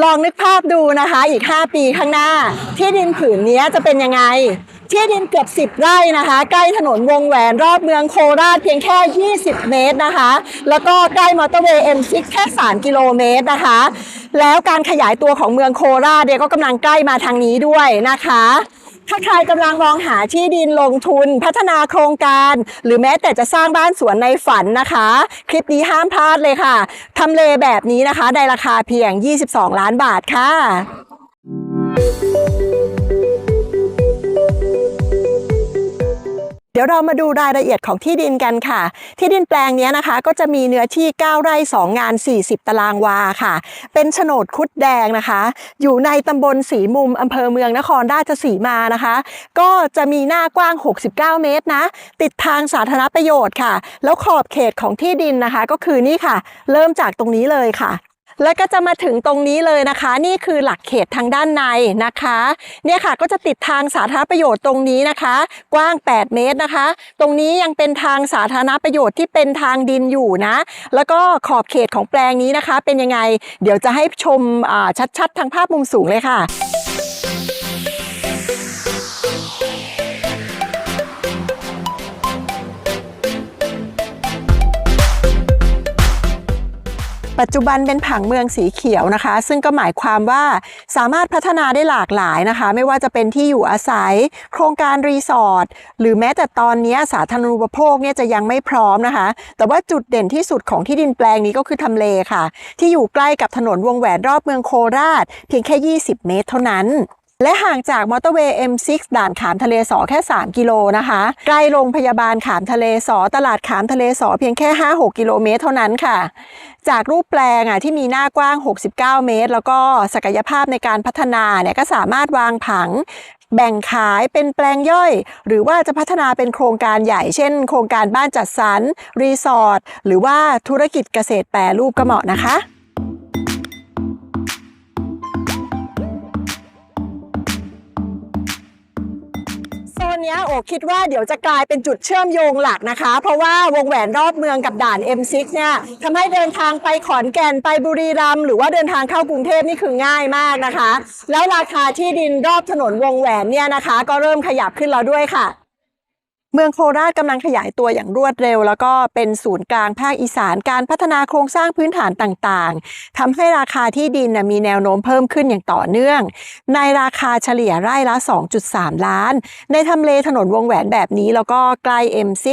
ลองนึกภาพดูนะคะ อีก 5 ปีข้างหน้า ที่ดินผืนนี้จะเป็นยังไง ที่ดินเกือบ 10 ไร่นะคะ ใกล้ถนนวงแหวนรอบเมืองโคราชเพียงแค่ 20 เมตรนะคะ แล้วก็ใกล้มอเตอร์เวย์ M6 แค่ 3 กิโลเมตรนะคะ แล้วการขยายตัวของเมืองโคราชเนี่ยก็กำลังใกล้มาทางนี้ด้วยนะคะ ถ้าใครกำลังมองหาที่ดินลงทุนพัฒนาโครงการ หรือแม้แต่จะสร้างบ้านสวนในฝันนะคะ คลิปนี้ห้ามพลาดเลยค่ะทำเลแบบนี้นะคะในราคาเพียง 22 ล้านบาทค่ะ เดี๋ยวเรามาดูรายละเอียดของที่ดินกันค่ะ ที่ดินแปลงนี้นะคะ ก็จะมีเนื้อที่ 9 ไร่ 2 งาน 40 ตารางวาค่ะ เป็นโฉนดคุดแดงนะคะ อยู่ในตำบลสีมุมอำเภอเมืองนครราชสีมานะคะ ก็จะมีหน้ากว้าง 69 เมตรนะ ติดทางสาธารณประโยชน์ค่ะ แล้วขอบเขตของที่ดินนะคะ ก็คือนี่ค่ะ เริ่มจากตรงนี้เลยค่ะ แล้วก็จะมาถึงตรงนี้เลยนะคะ นี่คือหลักเขตทางด้านในนะคะ เนี่ยค่ะก็จะติดทางสาธารณประโยชน์ตรงนี้นะคะ กว้าง 8 เมตรนะคะ ตรงนี้ยังเป็นทางสาธารณประโยชน์ที่เป็นทางดินอยู่นะ แล้วก็ขอบเขตของแปลงนี้นะคะ เป็นยังไง เดี๋ยวจะให้ชมชัดๆทางภาพมุมสูงเลยค่ะ ปัจจุบันเป็นผังเมืองสีเขียวนะคะ ซึ่งก็หมายความว่าสามารถพัฒนาได้หลากหลายนะคะ ไม่ว่าจะเป็นที่อยู่อาศัย โครงการรีสอร์ทหรือแม้แต่ตอนนี้สาธารณูปโภคเนี่ยจะยังไม่พร้อมนะคะ แต่ว่าจุดเด่นที่สุดของที่ดินแปลงนี้ก็คือทำเลค่ะ ที่อยู่ใกล้กับถนนวงแหวนรอบเมืองโคราช เพียงแค่ 20 เมตรเท่านั้น และห่างจากมอเตอร์เวย์ M6 ด่านขามทะเลสอแค่ 3 กิโลนะคะใกล้โรงพยาบาลขามทะเลสอตลาดขามทะเลสอเพียงแค่ 5-6 กิโลเมตรเท่านั้นค่ะ จากรูปแปลงอะที่มีหน้ากว้าง 69 เมตร แล้วก็ศักยภาพในการพัฒนาเนี่ยก็สามารถวางผังแบ่งขายเป็นแปลงย่อย หรือว่าจะพัฒนาเป็นโครงการใหญ่เช่น โครงการบ้านจัดสรรรีสอร์ทหรือว่าธุรกิจเกษตรแปรรูปก็เหมาะนะคะ นเนี้โอคิดว่าเดี๋ยวจะกลายเป็นจุดเชื่อมโยงหลักนะคะ เพราะว่าวงแหวนรอบเมืองกับด่าน M6 เนี่ยทำให้เดินทางไปขอนแก่นไปบุรีรัมย์หรือว่าเดินทางเข้ากรุงเทพนี่คือง่ายมากนะคะ แล้วราคาที่ดินรอบถนนวงแหวนเนี่ยนะคะ ก็เริ่มขยับขึ้นแล้วด้วยค่ะ เมืองโคราชกำลังขยายตัวอย่างรวดเร็ว แล้วก็เป็นศูนย์กลางภาคอีสานการพัฒนาโครงสร้างพื้นฐานต่างๆทำให้ราคาที่ดินมีแนวโน้มเพิ่มขึ้นอย่างต่อเนื่อง ในราคาเฉลี่ยไร่ละ 2.3 ล้าน ในทำเลถนนวงแหวนแบบนี้แล้วก็ใกล้ M6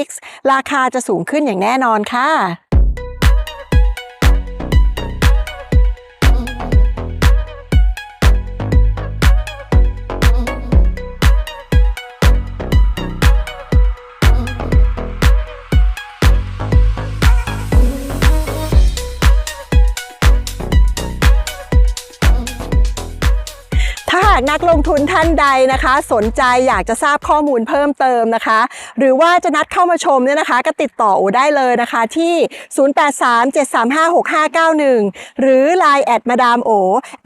ราคาจะสูงขึ้นอย่างแน่นอนค่ะากนักลงทุนท่านใดนะคะ สนใจอยากจะทราบข้อมูลเพิ่มเติมนะคะ หรือว่าจะนัดเข้ามาชมเนี่ยนะคะ ก็ติดต่อโอได้เลยนะคะที่ 0837356591 หรือ Line แอดมาดามโอ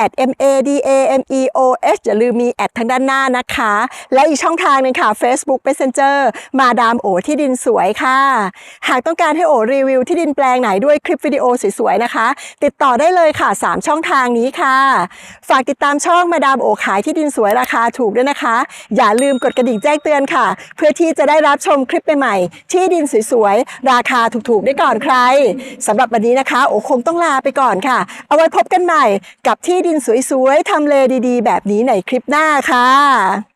at m a d a m e o h อย่าลืมมีแอดทางด้านหน้านะคะ และอีกช่องทางหนึงค่ะ Facebook Messenger มาดามโอที่ดินสวยค่ะ หากต้องการให้โอรีวิวที่ดินแปลงไหนด้วยคลิปวิดีโอสวยๆนะคะ ติดต่อได้เลยค่ะ 3 ช่องทางนี้ค่ะ ฝากติดตามช่องมาดามโอขายที่ดินสวยราคาถูกด้วยนะคะ อย่าลืมกดกระดิ่งแจ้งเตือนค่ะ เพื่อที่จะได้รับชมคลิปใหม่ๆที่ดินสวยๆราคาถูกๆได้ก่อนใครสำหรับวันนี้นะคะ โอคงต้องลาไปก่อนค่ะ เอาไว้พบกันใหม่กับที่ดินสวยๆทำเลดีๆ แบบนี้ในคลิปหน้าค่ะ